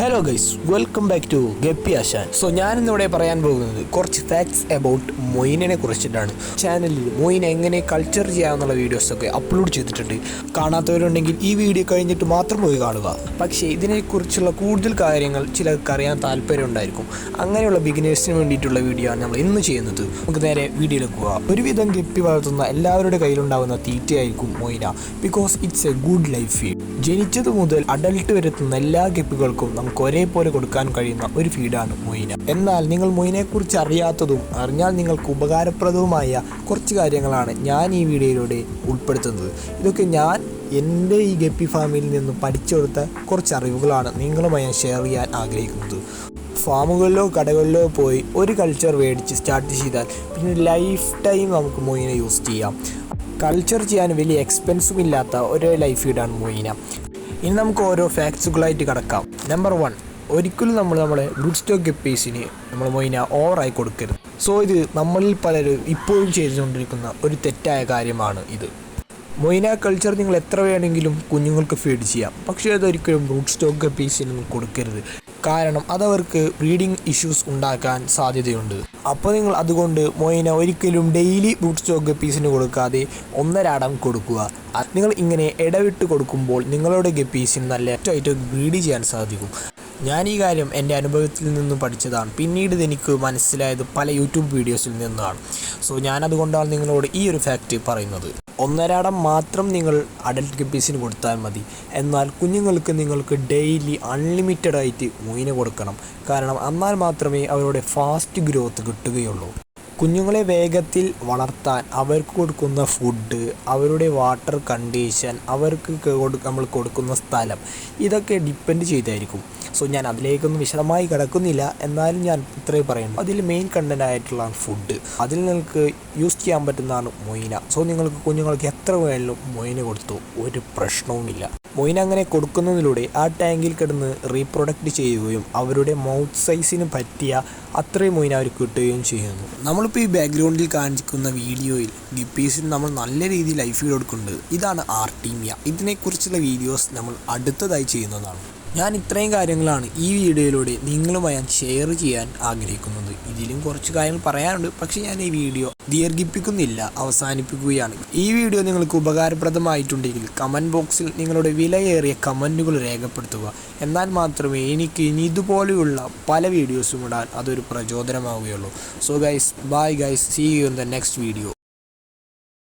Hello guys welcome back to guppy Ashan so ഞാനിന്നിവിടെ പറയാൻ പോകുന്നത് കുറച്ച് ഫാക്ട്സ് അബൌട്ട് മൊയിനെ കുറിച്ചിട്ടാണ്. ചാനലിൽ മൊയിൻ എങ്ങനെ കൾച്ചർ ചെയ്യാമെന്നുള്ള വീഡിയോസൊക്കെ അപ്ലോഡ് ചെയ്തിട്ടുണ്ട്. കാണാത്തവരുണ്ടെങ്കിൽ ഈ വീഡിയോ കഴിഞ്ഞിട്ട് മാത്രം പോയി കാണുക. പക്ഷേ ഇതിനെക്കുറിച്ചുള്ള കൂടുതൽ കാര്യങ്ങൾ ചിലർക്ക് അറിയാൻ താല്പര്യം ഉണ്ടായിരിക്കും. അങ്ങനെയുള്ള ബിഗിനേഴ്സിന് വേണ്ടിയിട്ടുള്ള വീഡിയോ ആണ് നമ്മൾ ഇന്ന് ചെയ്യുന്നത്. നമുക്ക് നേരെ വീഡിയോയിലേക്ക് പോകാം ഒരുവിധം ഗപ്പി വളർത്തുന്ന എല്ലാവരുടെ കയ്യിലുണ്ടാകുന്ന തീറ്റയായിരിക്കും moina. Because it's a good life ജനിച്ചത് മുതൽ അഡൽട്ട് വരെത്തുന്ന എല്ലാ ഗപ്പികൾക്കും നമുക്ക് ഒരേപോലെ കൊടുക്കാൻ കഴിയുന്ന ഒരു ഫീഡാണ് മൊയിന. എന്നാൽ നിങ്ങൾ മൊയിനെക്കുറിച്ച് അറിയാത്തതും അറിഞ്ഞാൽ നിങ്ങൾക്ക് ഉപകാരപ്രദവുമായ കുറച്ച് കാര്യങ്ങളാണ് ഞാൻ ഈ വീഡിയോയിലൂടെ ഉൾപ്പെടുത്തുന്നത്. ഇതൊക്കെ ഞാൻ എന്റെ ഈ ഗപ്പി ഫാമിൽ നിന്ന് പഠിച്ചെടുത്ത കുറച്ച് അറിവുകളാണ് നിങ്ങളുമായി ഞാൻ ഷെയർ ചെയ്യാൻ ആഗ്രഹിക്കുന്നത്. ഫാമുകളിലോ കടകളിലോ പോയി ഒരു കൾച്ചർ മേടിച്ച് സ്റ്റാർട്ട് ചെയ്താൽ പിന്നെ ലൈഫ് ടൈം നമുക്ക് മൊയിനെ യൂസ് ചെയ്യാം. കൾച്ചർ ചെയ്യാൻ വലിയ എക്സ്പെൻസും ഇല്ലാത്ത ഒരേ ലൈഫ് ഫീഡാണ് മൊയിന. ഇനി നമുക്ക് ഓരോ ഫാക്ട്സുകളായിട്ട് കിടക്കാം. നമ്പർ വൺ ഒരിക്കലും നമ്മൾ നമ്മളെ ബ്രൂഡ് സ്റ്റോക്ക് ഗപ്പീസിന് നമ്മൾ മൊയിന ഓവറായി കൊടുക്കരുത്. സോ ഇത് നമ്മളിൽ പലരും ഇപ്പോഴും ചെയ്തുകൊണ്ടിരിക്കുന്ന ഒരു തെറ്റായ കാര്യമാണ് ഇത്. മൊയിന കൾച്ചർ നിങ്ങൾ എത്ര വേണമെങ്കിലും കുഞ്ഞുങ്ങൾക്ക് ഫീഡ് ചെയ്യാം. പക്ഷേ അതൊരിക്കലും ബ്രൂഡ് സ്റ്റോക്ക് ഗപ്പീസിന് കൊടുക്കരുത്. കാരണം അതവർക്ക് ബ്രീഡിംഗ് ഇഷ്യൂസ് ഉണ്ടാക്കാൻ സാധ്യതയുണ്ട്. അപ്പോൾ നിങ്ങൾ അതുകൊണ്ട് മൊയിന ഒരിക്കലും ഡെയിലി ബൂട്ട് സ്റ്റോക്ക് ഗപ്പീസിന് കൊടുക്കാതെ ഒന്നരാടം കൊടുക്കുക. നിങ്ങൾ ഇങ്ങനെ ഇടവിട്ട് കൊടുക്കുമ്പോൾ നിങ്ങളുടെ ഗപ്പീസിന് നല്ല ഏറ്റവും ബ്രീഡ് ചെയ്യാൻ സാധിക്കും. ഞാൻ ഈ കാര്യം എന്റെ അനുഭവത്തിൽ നിന്നും പഠിച്ചതാണ്. പിന്നീട് ഇത് എനിക്ക് മനസ്സിലായത് പല യൂട്യൂബ് വീഡിയോസിൽ നിന്നാണ്. സോ ഞാനതുകൊണ്ടാണ് നിങ്ങളോട് ഈ ഒരു ഫാക്റ്റ് പറയുന്നത്. ഒന്നരാടം മാത്രം നിങ്ങൾ അഡൽട്ട് ഗപ്പീസിന് കൊടുത്താൽ മതി. എന്നാൽ കുഞ്ഞുങ്ങൾക്ക് നിങ്ങൾക്ക് ഡെയിലി അൺലിമിറ്റഡ് ആയിട്ട് മൂന കൊടുക്കണം. കാരണം എന്നാൽ മാത്രമേ അവരുടെ ഫാസ്റ്റ് ഗ്രോത്ത് കിട്ടുകയുള്ളൂ. കുഞ്ഞുങ്ങളെ വേഗത്തിൽ വളർത്താൻ അവർക്ക് കൊടുക്കുന്ന ഫുഡ് അവരുടെ വാട്ടർ കണ്ടീഷൻ അവർക്ക് നമ്മൾ കൊടുക്കുന്ന സ്ഥലം ഇതൊക്കെ ഡിപ്പെൻഡ് ചെയ്തായിരിക്കും. സോ ഞാൻ അതിലേക്കൊന്നും വിശദമായി കിടക്കുന്നില്ല. എന്നാലും ഞാൻ ഇത്രയും പറയുന്നു. അതിൽ മെയിൻ കണ്ടന്റ് ആയിട്ടുള്ളതാണ് ഫുഡ് അതിൽ നിങ്ങൾക്ക് യൂസ് ചെയ്യാൻ പറ്റുന്നതാണ് മൊയിന. സോ നിങ്ങൾക്ക് കുഞ്ഞുങ്ങൾക്ക് എത്ര വേണമെങ്കിലും മൊയിന കൊടുത്തു. ഒരു പ്രശ്നവുമില്ല. മൊയിന അങ്ങനെ കൊടുക്കുന്നതിലൂടെ ആ ടാങ്കിൽ കിടന്ന് റീപ്രൊഡക്റ്റ് ചെയ്യുകയും അവരുടെ മൗത്ത് സൈസിന് പറ്റിയ അത്രയും മൊയിന അവർ കിട്ടുകയും ചെയ്യുന്നു. നമ്മളിപ്പോൾ ഈ ബാക്ക്ഗ്രൗണ്ടിൽ കാണിക്കുന്ന വീഡിയോയിൽ ഗിപ്പീസിന് നമ്മൾ നല്ല രീതിയിൽ ലൈഫ് കൊടുക്കുന്നുണ്ട്. ഇതാണ് ആർട്ടീമിയ ഇതിനെക്കുറിച്ചുള്ള വീഡിയോസ് നമ്മൾ അടുത്തതായി ചെയ്യുന്നതാണ്. ഞാൻ ഇത്രയും കാര്യങ്ങളാണ് ഈ വീഡിയോയിലൂടെ നിങ്ങളുമായി ഞാൻ ഷെയർ ചെയ്യാൻ ആഗ്രഹിക്കുന്നത്. ഇതിലും കുറച്ച് കാര്യങ്ങൾ പറയാനുണ്ട്. പക്ഷേ ഞാൻ ഈ വീഡിയോ ദീർഘിപ്പിക്കുന്നില്ല അവസാനിപ്പിക്കുകയാണ്. ഈ വീഡിയോ നിങ്ങൾക്ക് ഉപകാരപ്രദമായിട്ടുണ്ടെങ്കിൽ കമന്റ് ബോക്സിൽ നിങ്ങളുടെ വിലയേറിയ കമന്റുകൾ രേഖപ്പെടുത്തുക. എന്നാൽ മാത്രമേ എനിക്ക് ഇനി ഇതുപോലെയുള്ള പല വീഡിയോസും ഇടാൻ അതൊരു പ്രചോദനമാവുകയുള്ളൂ. So guys bye guys see you in the next video